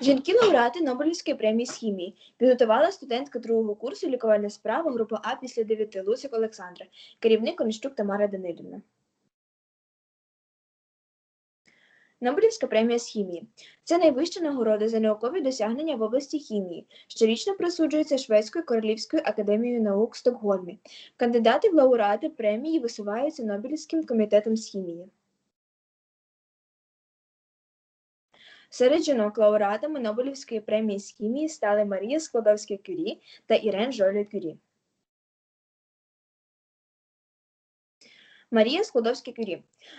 Жінки-лауреати Нобелівської премії з хімії підготувала студентка другого курсу лікувальна справа група А після 9 Лусик Олександра, керівник Онищук Тамара Данилівна. Нобелівська премія з хімії це найвища нагорода за наукові досягнення в області хімії. Щорічно присуджується Шведською королівською академією наук в Стокгольмі. Кандидати в лауреати премії висуваються Нобелівським комітетом з хімії. Серед жінок лауреатами Нобелівської премії з хімії стали Марія Складовська-Кюрі та Ірен Жолі-Кюрі. Марія Складовська-Кюрі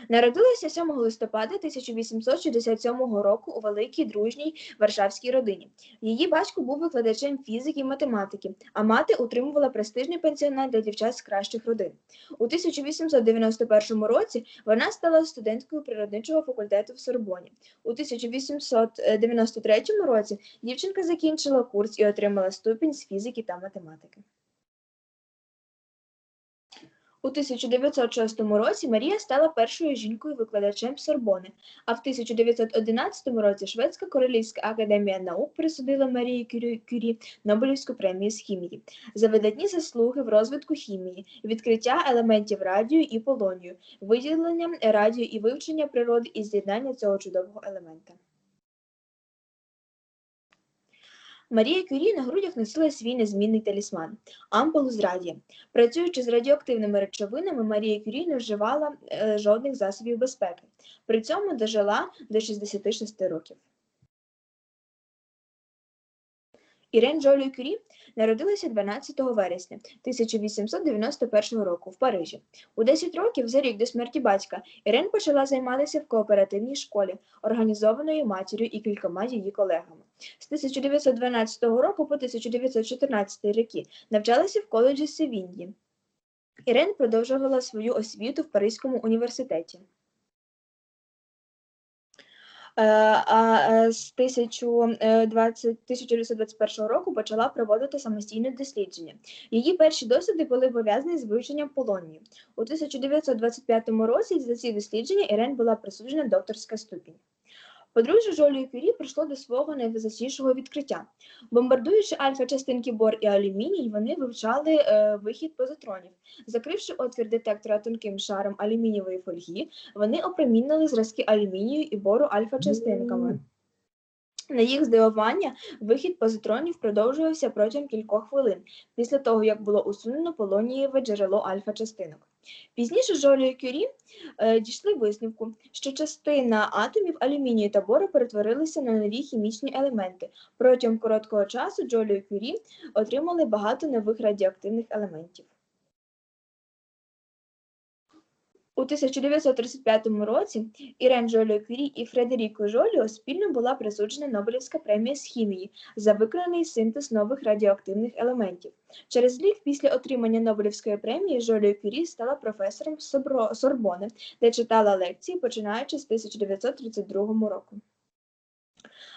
народилася 7 листопада 1867 року у великій дружній Варшавській родині. Її батько був викладачем фізики і математики, а мати утримувала престижний пенсіонат для дівчат з кращих родин. У 1891 році вона стала студенткою природничого факультету в Сорбоні. У 1893 році дівчинка закінчила курс і отримала ступінь з фізики та математики. У 1906 році Марія стала першою жінкою-викладачем Сорбони, а в 1911 році Шведська Королівська академія наук присудила Марії Кюрі, Нобелівську премію з хімії за видатні заслуги в розвитку хімії, відкриття елементів радію і полонію, виділення радію і вивчення природи і з'єднання цього чудового елемента. Марія Кюрі на грудях носила свій незмінний талісман ампулу з радія. Працюючи з радіоактивними речовинами, Марія Кюрі не вживала е, жодних засобів безпеки. При цьому дожила до 66 років. Ірен Жолі Кюрі народилася 12 вересня 1891 року в Парижі. У 10 років за рік до смерті батька Ірен почала займатися в кооперативній школі, організованої матір'ю і кількома її колегами. З 1912 року по 1914 роки навчалася в коледжі Севіньї. Ірен продовжувала свою освіту в Паризькому університеті. Е, А е, з 1020 1921 року почала проводити самостійне дослідження. Її перші досліди були пов'язані з вивченням полонії. У 1925 році за ці дослідження Ірен була присуджена докторська ступінь. Подружжя Жолі Кюрі прийшло до свого найвизначнішого відкриття. Бомбардуючи альфа-частинки бор і алюміній, вони вивчали е, вихід позитронів. Закривши отвір детектора тонким шаром алюмінієвої фольги, вони опромінили зразки алюмінію і бору альфа-частинками. На їх здивування, вихід позитронів продовжувався протягом кількох хвилин, після того, як було усунено полонієве джерело альфа-частинок. Пізніше Жолі і Кюрі е, дійшли висновку, що частина атомів алюмінію та бору перетворилися на нові хімічні елементи. Протягом короткого часу Джолі і Кюрі отримали багато нових радіоактивних елементів. У 1935 році Ірен Жоліо Кюрі і Фредеріко Жоліо спільно була присуджена Нобелівська премія з хімії за виконаний синтез нових радіоактивних елементів. Через рік після отримання Нобелівської премії Жоліо Кюрі стала професором Сорбони, де читала лекції, починаючи з 1932 року.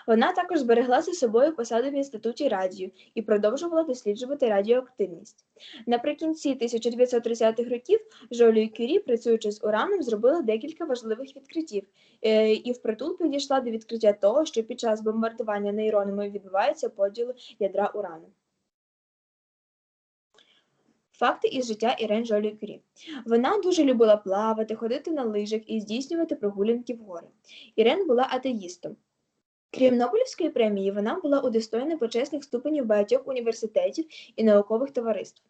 Вона також зберегла за собою посаду в інституті радію і продовжувала досліджувати радіоактивність. Наприкінці 1930-х років Жолі Кюрі, працюючи з ураном, зробила декілька важливих відкриттів е, і впритул підійшла до відкриття того, що під час бомбардування нейронами відбувається поділ ядра урану. Факти із життя Ірен Жолі Кюрі. Вона дуже любила плавати, ходити на лижах і здійснювати прогулянки в гори. Ірен була атеїстом. Крім Нобелівської премії, вона була удостоєна почесних ступенів багатьох університетів і наукових товариств.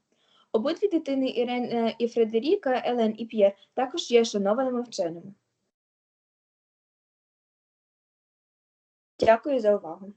Обидві дитини Ірен е, і Фредеріка, Елен і П'єр також є шанованими вченими. Дякую за увагу.